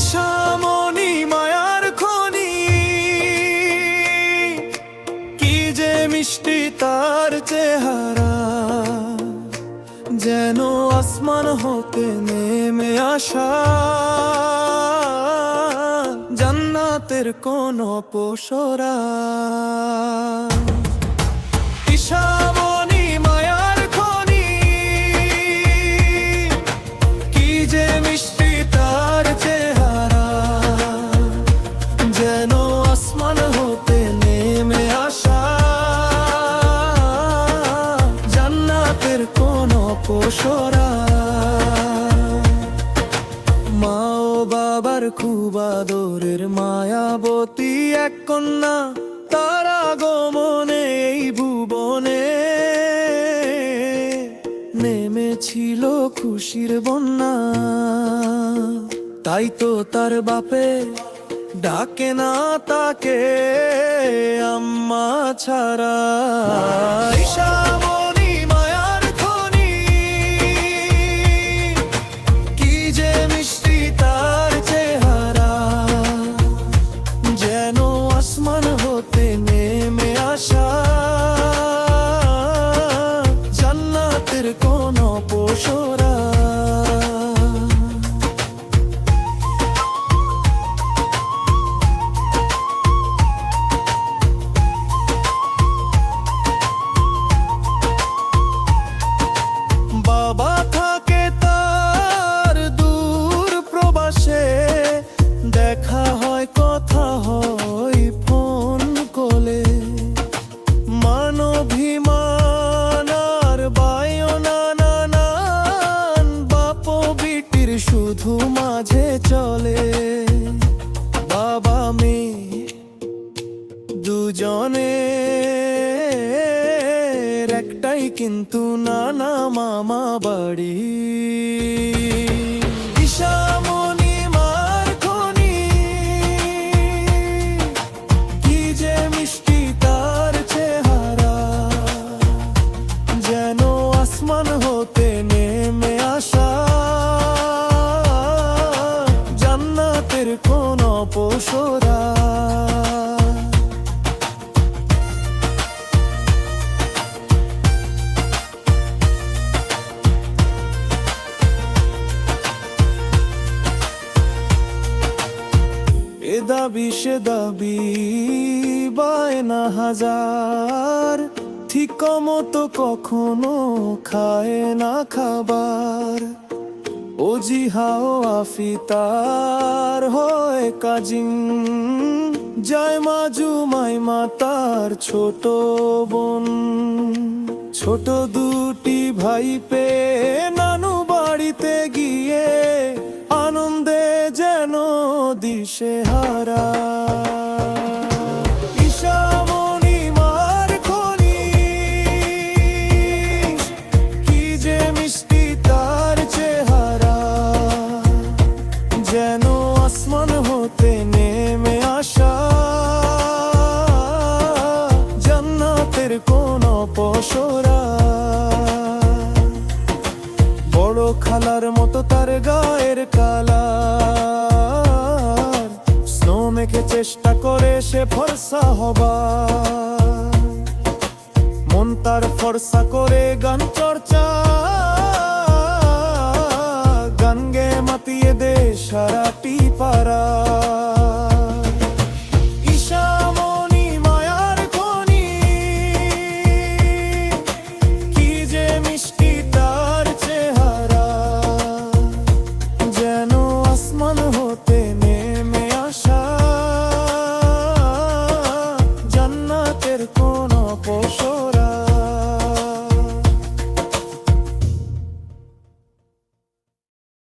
নিশামণি মায়ার খনি। কি যে মিষ্টি তার চেহারা, যেন আসমান হতে নেমে আসা। জান্নাতের কোন পোষরা। ইশামণি যেন আসমান নেমে আসা। জান্নাতের কোন পোষরা মা বাবার খুব আদরের মায়াবতী এক কন্যা, তার এই ভুবনে নেমেছিল খুশির বন্যা। তাই তো তার বাপে ডাকে না তাকে আম্মা ছাড়া। ঈশামণি মায়ার বাবা মেয়ে দুজনে একটাই কিন্তু নানা মামা বাড়ি। দাবি সে দাবি, বায়না হাজার। ঠিক মতো কখনো খায় না খাবার। ও জিহাও আফিতার হয় কাজিন। জয় মাজু মাই মাতার ছোট বোন। ছোট দুটি ভাই পে জান্নাতের কোন পশরা। বড় খালার মতো তার গায়ের কালার। স্নো মেখে চেষ্টা করে সে ফর্সা হবার। মন তার ফর্সা করে গান চর্চা। গান গে মাতিয়ে দে সারাটি পারা